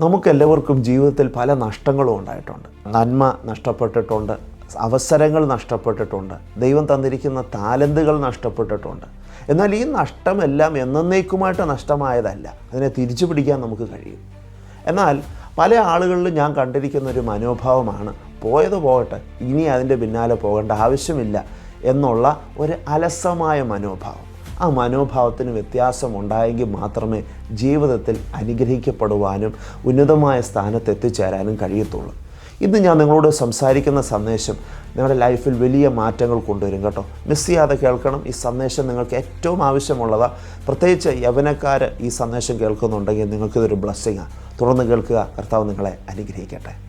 നമുക്കെല്ലാവർക്കും ജീവിതത്തിൽ പല നഷ്ടങ്ങളും ഉണ്ടായിട്ടുണ്ട്. നന്മ നഷ്ടപ്പെട്ടിട്ടുണ്ട്. അവസരങ്ങൾ നഷ്ടപ്പെട്ടിട്ടുണ്ട്. ദൈവം തന്നിരിക്കുന്ന താലന്തുകൾ നഷ്ടപ്പെട്ടിട്ടുണ്ട്. എന്നാൽ ഈ നഷ്ടമെല്ലാം എന്നേക്കുമായിട്ട് നഷ്ടമായതല്ല. അതിനെ തിരിച്ചു പിടിക്കാൻ നമുക്ക് കഴിയും. എന്നാൽ പല ആളുകളിലും ഞാൻ കണ്ടിരിക്കുന്ന ഒരു മനോഭാവമാണ് പോയത് പോകട്ടെ ഇനി അതിന്റെ പിന്നാലെ പോകേണ്ട ആവശ്യമില്ല എന്നുള്ള ഒരു അലസമായ മനോഭാവം. ആ മനോഭാവത്തിന് വ്യത്യാസം ഉണ്ടായെങ്കിൽ മാത്രമേ ജീവിതത്തിൽ അനുഗ്രഹിക്കപ്പെടുവാനും ഉന്നതമായ സ്ഥാനത്ത് എത്തിച്ചേരാനും കഴിയത്തുള്ളൂ. ഇന്ന് ഞാൻ നിങ്ങളോട് സംസാരിക്കുന്ന സന്ദേശം നിങ്ങളുടെ ലൈഫിൽ വലിയ മാറ്റങ്ങൾ കൊണ്ടുവരും കേട്ടോ. മിസ് ചെയ്യാതെ കേൾക്കണം. ഈ സന്ദേശം നിങ്ങൾക്ക് ഏറ്റവും ആവശ്യമുള്ളതാണ് പ്രത്യേകിച്ച് യവനക്കാർ ഈ സന്ദേശം കേൾക്കുന്നുണ്ടെങ്കിൽ നിങ്ങൾക്കിതൊരു ബ്ലസ്സിങ്ങാണ് തുടർന്ന് കേൾക്കുക. കർത്താവ് നിങ്ങളെ അനുഗ്രഹിക്കട്ടെ.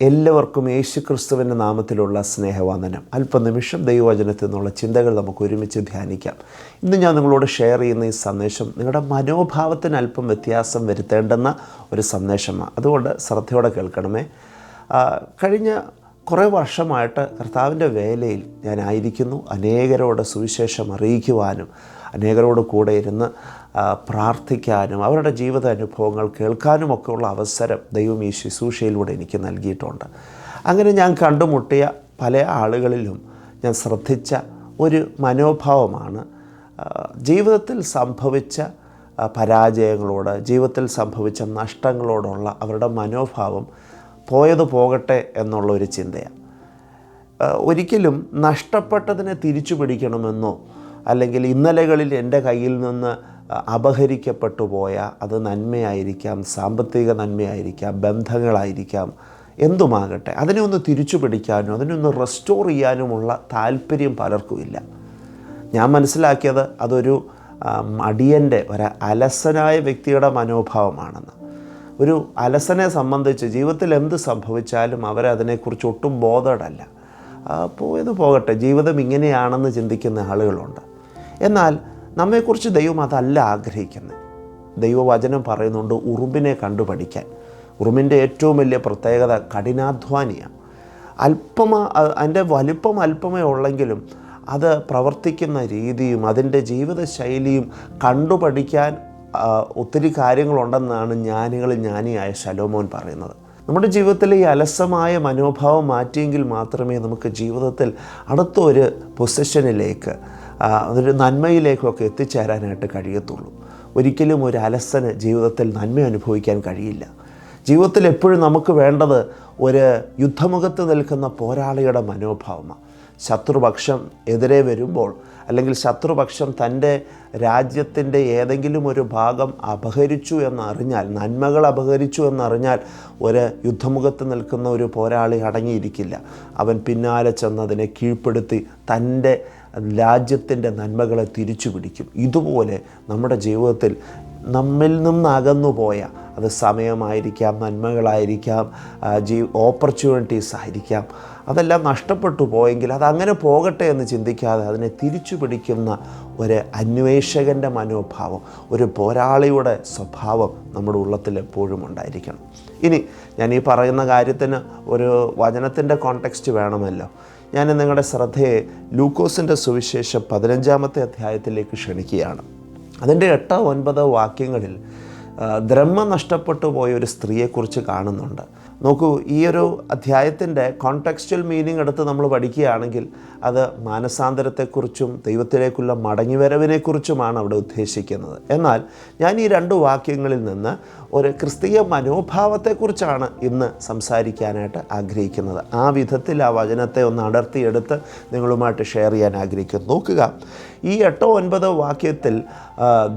എല്ലാവർക്കും യേശു ക്രിസ്തുവിന്റെ നാമത്തിലുള്ള സ്നേഹവന്ദനം. അല്പനിമിഷം ദൈവവചനത്തിൽ നിന്നുള്ള ചിന്തകൾ നമുക്ക് ഒരുമിച്ച് ധ്യാനിക്കാം. ഇന്ന് ഞാൻ നിങ്ങളോട് ഷെയർ ചെയ്യുന്ന ഈ സന്ദേശം നിങ്ങളുടെ മനോഭാവത്തിന് അല്പം വ്യത്യാസം വരുത്തേണ്ടെന്ന ഒരു സന്ദേശമാണ്. അതുകൊണ്ട് ശ്രദ്ധയോടെ കേൾക്കണമേ. കഴിഞ്ഞ കുറേ വർഷമായിട്ട് കർത്താവിന്റെ വേലയിൽ ഞാനായിരിക്കുന്നു. അനേകരോട് സുവിശേഷം അറിയിക്കുവാനും അനേകരോട് കൂടെ ഇരുന്ന് പ്രാർത്ഥിക്കാനും അവരുടെ ജീവിത അനുഭവങ്ങൾ കേൾക്കാനും ഒക്കെയുള്ള അവസരം ദൈവം ഈ ശുശ്രൂഷയിലൂടെ എനിക്ക് നൽകിയിട്ടുണ്ട്. അങ്ങനെ ഞാൻ കണ്ടുമുട്ടിയ പല ആളുകളിലും ഞാൻ ശ്രദ്ധിച്ച ഒരു മനോഭാവമാണ് ജീവിതത്തിൽ സംഭവിച്ച പരാജയങ്ങളോട് ജീവിതത്തിൽ സംഭവിച്ച നഷ്ടങ്ങളോടുള്ള അവരുടെ മനോഭാവം പോയത് പോകട്ടെ എന്നുള്ള ഒരു ചിന്തയാണ്. ഒരിക്കലും നഷ്ടപ്പെട്ടതിനെ തിരിച്ചു പിടിക്കണമെന്നോ അല്ലെങ്കിൽ ഇന്നലകളിൽ എന്റെ കയ്യിൽ നിന്ന് അപഹരിക്കപ്പെട്ടു പോയ അത് നന്മയായിരിക്കാം സാമ്പത്തിക നന്മയായിരിക്കാം ബന്ധങ്ങളായിരിക്കാം എന്തുമാകട്ടെ അതിനെ ഒന്ന് തിരിച്ചു പിടിക്കാനും അതിനെ ഒന്ന് റെസ്റ്റോർ ചെയ്യാനുമുള്ള താല്പര്യം പലർക്കുമില്ല ഞാൻ മനസ്സിലാക്കിയത് അതൊരു മടിയന്റെ ഒരു അലസനായ വ്യക്തിയുടെ മനോഭാവമാണെന്ന്. ഒരു അലസനെ സംബന്ധിച്ച് ജീവിതത്തിൽ എന്ത് സംഭവിച്ചാലും അവരതിനെക്കുറിച്ച് ഒട്ടും ബോധടല്ല പോയത് പോകട്ടെ ജീവിതം ഇങ്ങനെയാണെന്ന് ചിന്തിക്കുന്ന ആളുകളുണ്ട്. എന്നാൽ നമ്മെക്കുറിച്ച് ദൈവം അതല്ല ആഗ്രഹിക്കുന്നത്. ദൈവവചനം പറയുന്നുണ്ട് ഉറുമ്പിനെ കണ്ടു പഠിക്കാൻ ഉറുമ്പിന്റെ ഏറ്റവും വലിയ പ്രത്യേകത കഠിനാധ്വാനിയാണ്. അല്പമ അതിന്റെ വലിപ്പം അല്പമേ ഉള്ളെങ്കിലും അത് പ്രവർത്തിക്കുന്ന രീതിയും അതിന്റെ ജീവിതശൈലിയും കണ്ടുപഠിക്കാൻ ഒത്തിരി കാര്യങ്ങളുണ്ടെന്നാണ് ജ്ഞാനികൾ ജ്ഞാനിയായ ശലോമോൻ പറയുന്നത്. നമ്മുടെ ജീവിതത്തിലെ ഈ അലസമായ മനോഭാവം മാറ്റിയെങ്കിൽ മാത്രമേ നമുക്ക് ജീവിതത്തിൽ അടുത്തൊരു പൊസിഷനിലേക്ക് ഒരു നന്മയിലേക്കൊക്കെ എത്തിച്ചേരാനായിട്ട് കഴിയത്തുള്ളൂ. ഒരിക്കലും ഒരു അലസന് ജീവിതത്തിൽ നന്മ അനുഭവിക്കാൻ കഴിയില്ല. ജീവിതത്തിൽ എപ്പോഴും നമുക്ക് വേണ്ടത് ഒരു യുദ്ധമുഖത്ത് നിൽക്കുന്ന പോരാളിയുടെ മനോഭാവമാണ്. ശത്രുപക്ഷം എതിരെ വരുമ്പോൾ അല്ലെങ്കിൽ ശത്രുപക്ഷം തന്റെ രാജ്യത്തിന്റെ ഏതെങ്കിലും ഒരു ഭാഗം അപഹരിച്ചു എന്നറിഞ്ഞാൽ നന്മകൾ അപഹരിച്ചു എന്നറിഞ്ഞാൽ ഒരു യുദ്ധമുഖത്ത് നിൽക്കുന്ന ഒരു പോരാളി അടങ്ങിയിരിക്കില്ല. അവൻ പിന്നാലെ ചെന്നതിനെ കീഴ്പ്പെടുത്തി തന്റെ രാജ്യത്തിന്റെ നന്മകളെ തിരിച്ചു പിടിക്കും ഇതുപോലെ നമ്മുടെ ജീവിതത്തിൽ നമ്മിൽ നിന്നകന്നു അകന്നുപോയ അത് സമയമായിരിക്കാം നന്മകളായിരിക്കാം ജീ ഓപ്പർച്യൂണിറ്റീസ് ആയിരിക്കാം. അതെല്ലാം നഷ്ടപ്പെട്ടു പോയെങ്കിൽ അതങ്ങനെ പോകട്ടെ എന്ന് ചിന്തിക്കാതെ അതിനെ തിരിച്ചു പിടിക്കുന്ന ഒരു അന്വേഷകന്റെ മനോഭാവം ഒരു പോരാളിയുടെ സ്വഭാവം നമ്മുടെ ഉള്ളത്തിൽ എപ്പോഴും ഉണ്ടായിരിക്കണം. ഇനി ഞാൻ ഈ പറയുന്ന കാര്യത്തിന് ഒരു വചനത്തിന്റെ കോണ്ടെക്സ്റ്റ് വേണമല്ലോ. ഞാൻ നിങ്ങളുടെ ശ്രദ്ധയെ ലൂക്കോസിന്റെ സുവിശേഷം പതിനഞ്ചാമത്തെ അധ്യായത്തിലേക്ക് ക്ഷണിക്കുകയാണ്. അതിന്റെ എട്ടോ ഒൻപതോ വാക്യങ്ങളിൽ ദ്രഹ്മ നഷ്ടപ്പെട്ടു പോയ ഒരു സ്ത്രീയെക്കുറിച്ച് കാണുന്നുണ്ട്. നോക്കൂ ഈ ഒരു അധ്യായത്തിന്റെ കോൺടെക്സ്റ്റൽ മീനിങ് എടുത്ത് നമ്മൾ പഠിക്കുകയാണെങ്കിൽ അത് മാനസാന്തരത്തെക്കുറിച്ചും ദൈവത്തിലേക്കുള്ള മടങ്ങിവരവിനെക്കുറിച്ചുമാണ് അവിടെ ഉദ്ദേശിക്കുന്നത്. എന്നാൽ ഞാൻ ഈ രണ്ട് വാക്യങ്ങളിൽ നിന്ന് ഒരു ക്രിസ്തീയ മനോഭാവത്തെക്കുറിച്ചാണ് ഇന്ന് സംസാരിക്കാനായിട്ട് ആഗ്രഹിക്കുന്നത്. ആ വിധത്തിൽ ആ വചനത്തെ ഒന്ന് അടർത്തിയെടുത്ത് നിങ്ങളുമായിട്ട് ഷെയർ ചെയ്യാൻ ആഗ്രഹിക്കുന്നു. നോക്കുക ഈ എട്ടോ ഒൻപതോ വാക്യത്തിൽ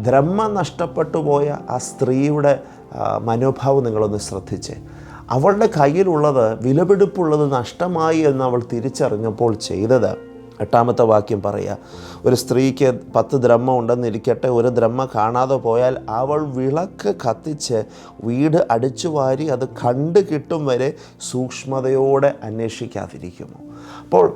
ദ്രഹ്മ നഷ്ടപ്പെട്ടു പോയ ആ സ്ത്രീയുടെ മനോഭാവം നിങ്ങളൊന്ന് ശ്രദ്ധിച്ച്. അവളുടെ കയ്യിലുള്ളത് വിലപിടിപ്പുള്ളത് നഷ്ടമായി എന്ന് അവൾ തിരിച്ചറിഞ്ഞപ്പോൾ ചെയ്തത് എട്ടാമത്തെ വാക്യം പറയുക. ഒരു സ്ത്രീക്ക് പത്ത് ദ്രഹ്മ ഉണ്ടെന്നിരിക്കട്ടെ ഒരു ദ്രഹ്മ കാണാതെ പോയാൽ അവൾ വിളക്ക് കത്തിച്ച് വീട് അടിച്ചു വാരി അത് കണ്ടു കിട്ടും വരെ സൂക്ഷ്മതയോടെ അന്വേഷിക്കാതിരിക്കുമോ? അപ്പോൾ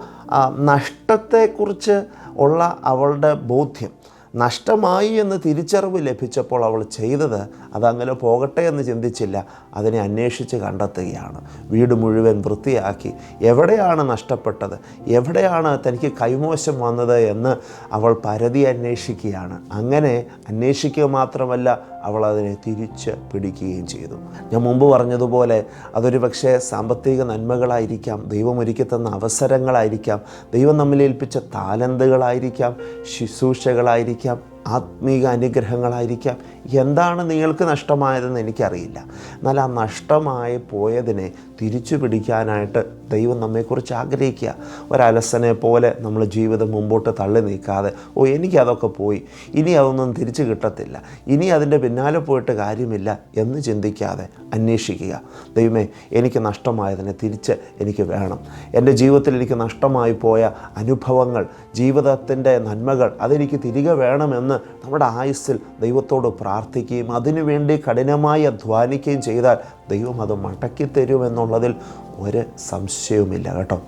നഷ്ടത്തെക്കുറിച്ച് ഉള്ള അവളുടെ ബോധ്യം നഷ്ടമായി എന്ന് തിരിച്ചറിവ് ലഭിച്ചപ്പോൾ അവൾ ചെയ്തത് അതങ്ങനെ പോകട്ടെ എന്ന് ചിന്തിച്ചില്ല. അതിനെ അന്വേഷിച്ച് കണ്ടെത്തുകയാണ്. വീട് മുഴുവൻ വൃത്തിയാക്കി. എവിടെയാണ് നഷ്ടപ്പെട്ടത്? എവിടെയാണ് തനിക്ക് കൈമോശം വന്നത് എന്ന് അവൾ പരതി അന്വേഷിക്കുകയാണ്. അങ്ങനെ അന്വേഷിക്കുക മാത്രമല്ല അവൾ അതിനെ തിരിച്ച് പിടിക്കുകയും ചെയ്തു. ഞാൻ മുമ്പ് പറഞ്ഞതുപോലെ അതൊരു പക്ഷേ സാമ്പത്തിക നന്മകളായിരിക്കാം ദൈവം ഒരുക്കി തന്ന അവസരങ്ങളായിരിക്കാം ദൈവം നമ്മിൽ ഏൽപ്പിച്ച താലന്തുകളായിരിക്കാം ശുശ്രൂഷകളായിരിക്കാം ആത്മീക അനുഗ്രഹങ്ങളായിരിക്കാം. എന്താണ് നിങ്ങൾക്ക് നഷ്ടമായതെന്ന് എനിക്കറിയില്ല. എന്നാൽ ആ നഷ്ടമായി പോയതിനെ തിരിച്ചു പിടിക്കാനായിട്ട് ദൈവം നമ്മെക്കുറിച്ച് ആഗ്രഹിക്കുക. ഒരലസനെ പോലെ നമ്മൾ ജീവിതം മുമ്പോട്ട് തള്ളി നീക്കാതെ ഓ എനിക്കതൊക്കെ പോയി. ഇനി അതൊന്നും തിരിച്ചു കിട്ടത്തില്ല. ഇനി അതിന്റെ പിന്നാലെ പോയിട്ട് കാര്യമില്ല എന്ന് ചിന്തിക്കാതെ അന്വേഷിക്കുക. ദൈവമേ എനിക്ക് നഷ്ടമായതിനെ തിരിച്ച് എനിക്ക് വേണം. എന്റെ ജീവിതത്തിൽ എനിക്ക് നഷ്ടമായി പോയ അനുഭവങ്ങൾ ജീവിതത്തിന്റെ നന്മകൾ അതെനിക്ക് തിരികെ വേണമെന്ന് നമ്മുടെ ആയുസ്സിൽ ദൈവത്തോട് പ്രാർത്ഥിക്കുകയും അതിനുവേണ്ടി കഠിനമായി അധ്വാനിക്കുകയും ചെയ്താൽ ദൈവം അത് മടക്കി തരുമെന്നുള്ളതിൽ ഒരു സംശയവുമില്ല കേട്ടോ.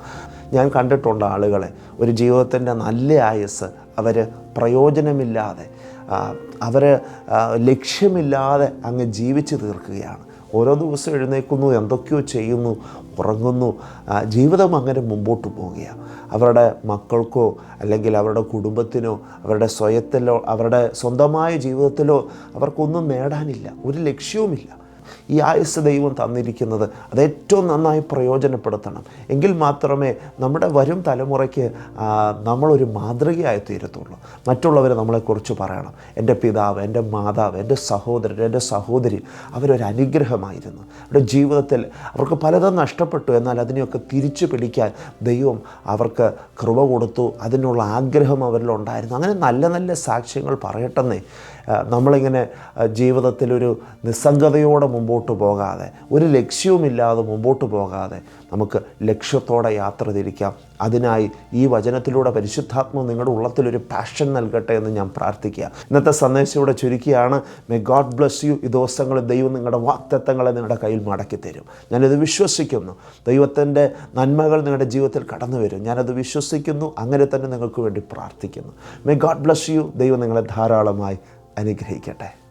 ഞാൻ കണ്ടിട്ടുണ്ട് ആളുകളെ ഒരു ജീവിതത്തിന്റെ നല്ല ആയുസ് അവർ പ്രയോജനമില്ലാതെ അവർ ലക്ഷ്യമില്ലാതെ അങ്ങ് ജീവിച്ചു തീർക്കുകയാണ്. ഓരോ ദിവസം എഴുന്നേൽക്കുന്നു എന്തൊക്കെയോ ചെയ്യുന്നു ഉറങ്ങുന്നു ജീവിതം അങ്ങനെ മുമ്പോട്ട് പോവുകയാണ് അവരുടെ മക്കൾക്കോ അല്ലെങ്കിൽ അവരുടെ കുടുംബത്തിനോ അവരുടെ സ്വയത്തിലോ അവരുടെ സ്വന്തമായ ജീവിതത്തിലോ അവർക്കൊന്നും നേടാനില്ല ഒരു ലക്ഷ്യവുമില്ല. ഈ ആയുസ് ദൈവം തന്നിരിക്കുന്നത് അത് ഏറ്റവും നന്നായി പ്രയോജനപ്പെടുത്തണം. എങ്കിൽ മാത്രമേ നമ്മുടെ വരും തലമുറയ്ക്ക് നമ്മളൊരു മാതൃകയായി തീരത്തുള്ളൂ. മറ്റുള്ളവരെ നമ്മളെക്കുറിച്ച് പറയണം. എന്റെ പിതാവ് എന്റെ മാതാവ് എന്റെ സഹോദരൻ എന്റെ സഹോദരി അവരൊരു അനുഗ്രഹമായിരുന്നു. അവരുടെ ജീവിതത്തിൽ അവർക്ക് പലതും നഷ്ടപ്പെട്ടു. എന്നാൽ അതിനെയൊക്കെ തിരിച്ചു പിടിക്കാൻ ദൈവം അവർക്ക് കൃപ കൊടുത്തു. അതിനുള്ള ആഗ്രഹം അവരിലുണ്ടായിരുന്നു. അങ്ങനെ നല്ല നല്ല സാക്ഷ്യങ്ങൾ പറയട്ടെന്നേ നമ്മളിങ്ങനെ ജീവിതത്തിലൊരു നിസ്സംഗതയോടെ മുമ്പോട്ട് പോകാതെ ഒരു ലക്ഷ്യവുമില്ലാതെ മുമ്പോട്ട് പോകാതെ നമുക്ക് ലക്ഷ്യത്തോടെ യാത്ര തിരിക്കാം. അതിനായി ഈ വചനത്തിലൂടെ പരിശുദ്ധാത്മ നിങ്ങളുടെ ഉള്ളത്തിലൊരു പാഷൻ നൽകട്ടെ എന്ന് ഞാൻ പ്രാർത്ഥിക്കുക. ഇന്നത്തെ സന്ദേശം ഇവിടെ ചുരുക്കിയാണ്. മേ ഗോഡ് ബ്ലസ് യു ഈ ദിവസങ്ങളിൽ ദൈവം നിങ്ങളുടെ വാക്തത്വങ്ങളെ നിങ്ങളുടെ കയ്യിൽ മടക്കി തരും. ഞാനിത് വിശ്വസിക്കുന്നു. ദൈവത്തിന്റെ നന്മകൾ നിങ്ങളുടെ ജീവിതത്തിൽ കടന്നു വരും. ഞാനത് വിശ്വസിക്കുന്നു. അങ്ങനെ തന്നെ നിങ്ങൾക്ക് വേണ്ടി പ്രാർത്ഥിക്കുന്നു. മേ ഗോഡ് ബ്ലസ് യു ദൈവം നിങ്ങളെ ധാരാളമായി അനുഗ്രഹിക്കട്ടെ.